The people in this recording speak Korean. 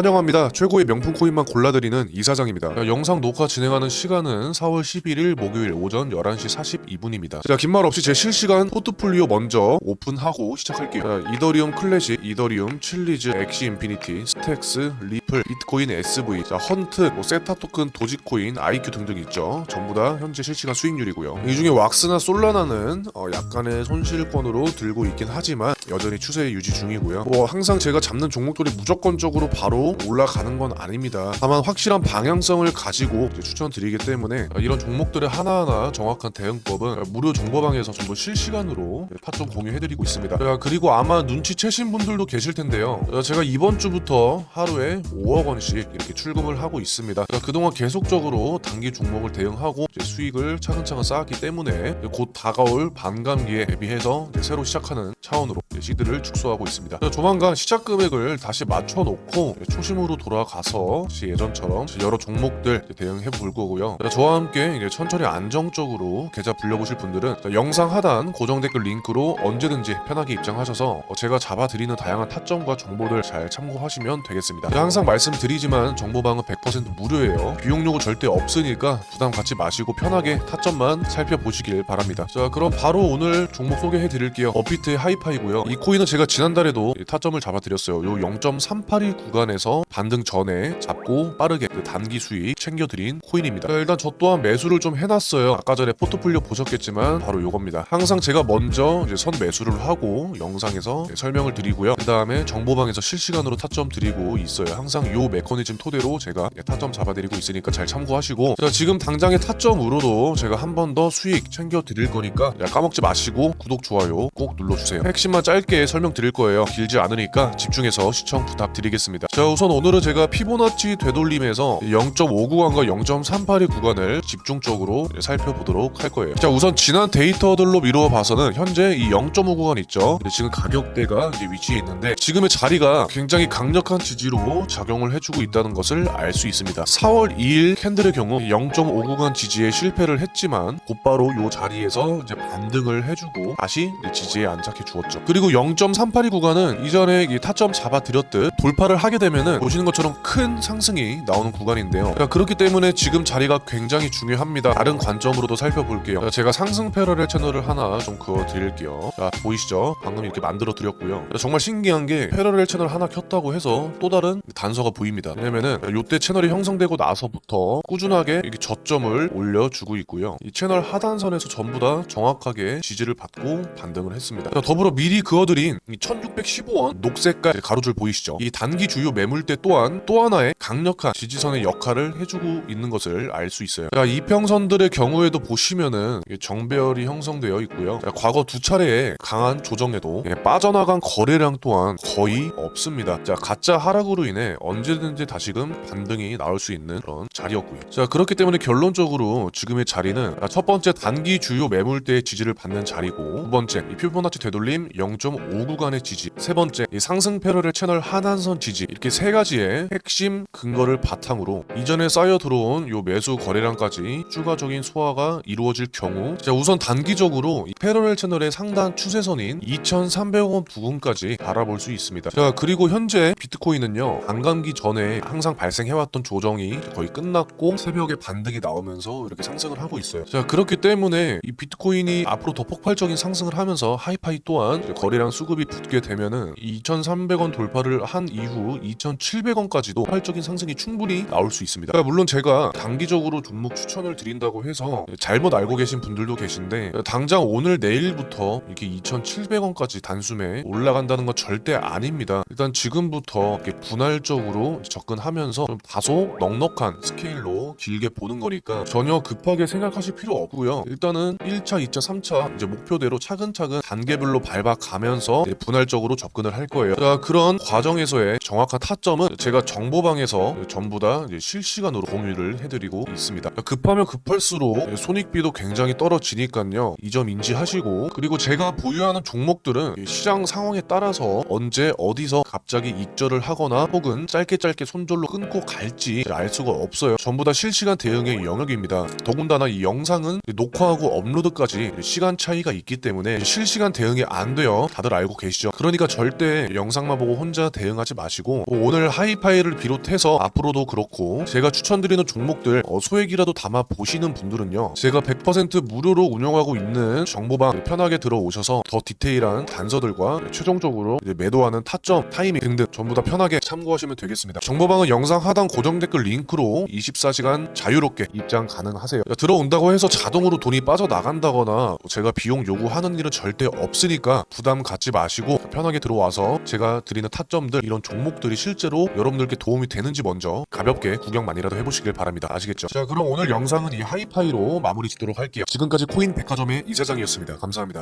환영합니다. 최고의 명품 코인만 골라드리는 이사장입니다. 자, 영상 녹화 진행하는 시간은 4월 11일 목요일 오전 11시 42분입니다. 자, 긴 말 없이 제 실시간 포트폴리오 먼저 오픈하고 시작할게요. 자, 이더리움 클래식, 이더리움, 칠리즈, 엑시 인피니티, 스택스, 리플, 비트코인 SV, 자, 헌트, 뭐 세타 토큰, 도지코인, IQ 등등 있죠. 전부 다 현재 실시간 수익률이고요. 이 중에 왁스나 솔라나는 어, 약간의 손실권으로 들고 있긴 하지만 여전히 추세 유지 중이고요. 뭐 항상 제가 잡는 종목들이 무조건적으로 바로 올라가는 건 아닙니다. 다만 확실한 방향성을 가지고 추천드리기 때문에 이런 종목들의 하나하나 정확한 대응법은 무료 정보방에서 전부 실시간으로 타점 공유해드리고 있습니다. 자, 그리고 아마 눈치채신 분들도 계실 텐데요. 자, 제가 이번 주부터 하루에 5억 원씩 이렇게 출금을 하고 있습니다. 자, 그동안 계속적으로 단기 종목을 대응하고 수익을 차근차근 쌓았기 때문에 곧 다가올 반감기에 대비해서 새로 시작하는 차원으로 이제 시드를 축소하고 있습니다. 자, 조만간 시작 금액을 다시 맞춰놓고 초심으로 돌아가서 예전처럼 여러 종목들 대응해 볼 거고요. 자, 저와 함께 천천히 안정적으로 계좌 불려보실 분들은 자, 영상 하단 고정 댓글 링크로 언제든지 편하게 입장하셔서 어, 제가 잡아드리는 다양한 타점과 정보들 잘 참고하시면 되겠습니다. 자, 항상 말씀드리지만 정보방은 100% 무료예요. 비용 요구 절대 없으니까 부담 갖지 마시고 편하게 타점만 살펴보시길 바랍니다. 자 그럼 바로 오늘 종목 소개해 드릴게요. 업비트의 하이파이고요. 이 코인은 제가 지난달에도 이 타점을 잡아드렸어요. 요 0.382 구간에서 반등 전에 잡고 빠르게 그 단기 수익 챙겨드린 코인입니다. 자, 일단 저 또한 매수를 좀 해놨어요. 아까 전에 포트폴리오 보셨겠지만 바로 요겁니다. 항상 제가 먼저 이제 선 매수를 하고 영상에서 네, 설명을 드리고요. 그 다음에 정보방에서 실시간으로 타점 드리고 있어요. 항상 요 메커니즘 토대로 제가 네, 타점 잡아드리고 있으니까 잘 참고하시고 자, 지금 당장의 타점으로도 제가 한 번 더 수익 챙겨 드릴 거니까 야, 까먹지 마시고 구독 좋아요 꼭 눌러주세요. 핵심만 짧게 설명드릴 거예요. 길지 않으니까 집중해서 시청 부탁드리겠습니다. 자 우선 오늘은 제가 피보나치 되돌림에서 0.5 구간과 0.382 구간을 집중적으로 살펴보도록 할 거예요. 자 우선 지난 데이터들로 미루어 봐서는 현재 이 0.5 구간 있죠. 지금 가격대가 이제 위치해 있는데 지금의 자리가 굉장히 강력한 지지로 작용을 해주고 있다는 것을 알 수 있습니다. 4월 2일 캔들의 경우 0.5 구간 지지에 실패를 했지만 곧바로 이 자리에서 이제 반등을 해주고 다시 지지에 안착해 주었죠. 그리고 0.382 구간은 이전에 이 타점 잡아드렸듯 돌파를 하게 되면은 보시는 것처럼 큰 상승이 나오는 구간인데요. 자, 그렇기 때문에 지금 자리가 굉장히 중요합니다. 다른 관점으로도 살펴볼게요. 자, 제가 상승 패러렐 채널을 하나 좀 그어 드릴게요. 자 보이시죠? 방금 이렇게 만들어 드렸고요. 자, 정말 신기한 게 패러렐 채널 하나 켰다고 해서 또 다른 단서가 보입니다. 왜냐면은 요때 채널이 형성되고 나서부터 꾸준하게 이렇게 저점을 올려주고 있고요. 이 채널 하단선에서 전부 다 정확하게 지지를 받고 반등을 했습니다. 자, 더불어 미리 그어드린 이 1615원 녹색깔 가로줄 보이시죠? 이 단기 주요 매물대 또한 또 하나의 강력한 지지선의 역할을 해주고 있는 것을 알 수 있어요. 자, 이평선들의 경우에도 보시면은 정배열이 형성되어 있고요. 자, 과거 두 차례의 강한 조정에도 예, 빠져나간 거래량 또한 거의 없습니다. 자, 가짜 하락으로 인해 언제든지 다시금 반등이 나올 수 있는 그런 자리였고요. 자, 그렇기 때문에 결론적으로 지금의 자리는 첫 번째 단기 주요 매물대의 지지를 받는 자리고 두 번째 이 피보나치 되돌림 0.5 구간의 지지 세 번째 이 상승 패러렐 채널 하단선 지지 이렇게 세 가지의 핵심 근거를 바탕으로 이전에 쌓여 들어온 요 매수 거래량까지 추가적인 소화가 이루어질 경우 자 우선 단기적으로 이 패러렐 채널의 상단 추세선인 2,300원 부근까지 바라볼 수 있습니다. 자 그리고 현재 비트코인은요 반감기 전에 항상 발생해왔던 조정이 거의 끝났고 새벽에 반등이 나오면서 이렇게 상승을 하고 있어요. 자 그렇기 때문에 이 비트코인이 앞으로 더 폭발적인 상승을 하면서 하이파이 또한 이제 거래량 수급이 붙게 되면은 2,300원 돌파를 한 이후 2,700원까지도 폭발적인 상승이 충분히 나올 수 있습니다. 그러니까 물론 제가 단기적으로 종목 추천을 드린다고 해서 잘못 알고 계신 분들도 계신데 당장 오늘 내일부터 이렇게 2,700원까지 단숨에 올라간다는 건 절대 아닙니다. 일단 지금부터 분할적으로 접근하면서 좀 다소 넉넉한 스케일로 길게 보는 거니까 전혀 급하게 생각하실 필요 없고요. 일단은 1차, 2차, 3차 이제 목표대로 차근차근 단계별로 밟아가면서 분할적으로 접근을 할 거예요. 자, 그런 과정에서의 정확한 타점은 제가 정보방에서 전부 다 실시간으로 공유를 해드리고 있습니다. 급하면 급할수록 손익비도 굉장히 떨어지니까요. 이 점 인지하시고 그리고 제가 보유하는 종목들은 시장 상황에 따라서 언제 어디서 갑자기 익절을 하거나 혹은 짧게 짧게 손절로 끊고 갈지 알 수가 없어요. 전부 다 실. 실시간 대응의 영역입니다. 더군다나 이 영상은 녹화하고 업로드까지 시간 차이가 있기 때문에 실시간 대응이 안 돼요. 다들 알고 계시죠? 그러니까 절대 영상만 보고 혼자 대응하지 마시고 뭐 오늘 하이파이를 비롯해서 앞으로도 그렇고 제가 추천드리는 종목들 어, 소액이라도 담아 보시는 분들은요. 제가 100% 무료로 운영하고 있는 정보방 편하게 들어오셔서 더 디테일한 단서들과 최종적으로 매도하는 타점, 타이밍 등등 전부 다 편하게 참고하시면 되겠습니다. 정보방은 영상 하단 고정 댓글 링크로 24 시간 자유롭게 입장 가능하세요. 들어온다고 해서 자동으로 돈이 빠져나간다거나 제가 비용 요구하는 일은 절대 없으니까 부담 갖지 마시고 편하게 들어와서 제가 드리는 타점들 이런 종목들이 실제로 여러분들께 도움이 되는지 먼저 가볍게 구경만이라도 해보시길 바랍니다. 아시겠죠? 자 그럼 오늘 영상은 이 하이파이로 마무리 짓도록 할게요. 지금까지 코인 백화점의 이사장이었습니다. 감사합니다.